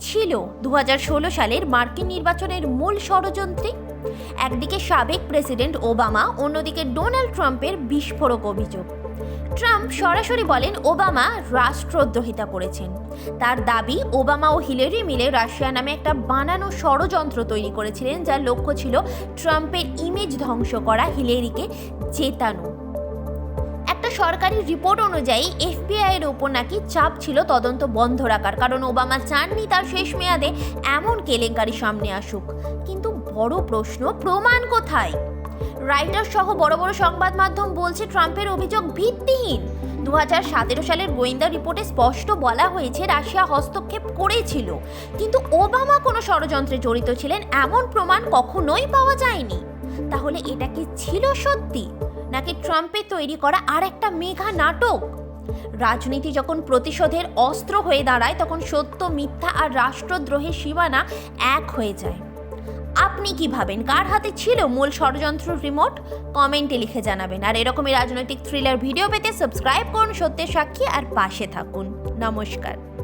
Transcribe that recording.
ছিল দু হাজার ষোলো সালের মার্কিন নির্বাচনের মূল ষড়যন্ত্রী। একদিকে সাবেক প্রেসিডেন্ট ওবামা, অন্যদিকে ডোনাল্ড ট্রাম্পের বিস্ফোরক অভিযোগ। ট্রাম্প সরাসরি বলেন, ওবামা রাষ্ট্রদ্রোহিতা করেছেন। তার দাবি, ওবামা ও হিলেরি মিলে রাশিয়া নামে একটা বানানো ষড়যন্ত্র তৈরি করেছিলেন, যার লক্ষ্য ছিল ট্রাম্পের ইমেজ ধ্বংস করা হিলেরিকে একটা সরকারি রিপোর্ট অনুযায়ী এফবিআই এর ওপর নাকি চাপ ছিল তদন্ত বন্ধ রাখার। কারণ ওবামা চাননি তার শেষ মেয়াদে, এমন কেলেঙ্কারি সামনে আসুক। কিন্তু বড় প্রশ্ন, প্রমাণ কোথায়? রাইটার সহ বড় বড় সংবাদ মাধ্যম বলছে, ট্রাম্পের অভিযোগ ভিত্তিহীন। দু হাজার সতেরো সালের গোয়েন্দা রিপোর্টে স্পষ্ট বলা হয়েছে, রাশিয়া হস্তক্ষেপ করেছিল। কিন্তু ওবামা কোনো ষড়যন্ত্রে জড়িত ছিলেন, এমন প্রমাণ কখনোই পাওয়া যায়নি। তাহলে এটা কি ছিল সত্যি? নাকি ট্রাম্পের তৈরি করা আর একটা মেঘা নাটক? রাজনীতি যখন প্রতিশোধের অস্ত্র হয়ে দাঁড়ায়, তখন সত্য, মিথ্যা আর রাষ্ট্রদ্রোহের সীমানা এক হয়ে যায়। আপনি কি ভাবেন? কার হাতে ছিল মূল ষড়যন্ত্র রিমোট? কমেন্টে লিখে জানাবেন। আর এরকমই রাজনৈতিক থ্রিলার ভিডিও পেতে সাবস্ক্রাইব করুন সত্যের সাক্ষী আর পাশে থাকুন। নমস্কার।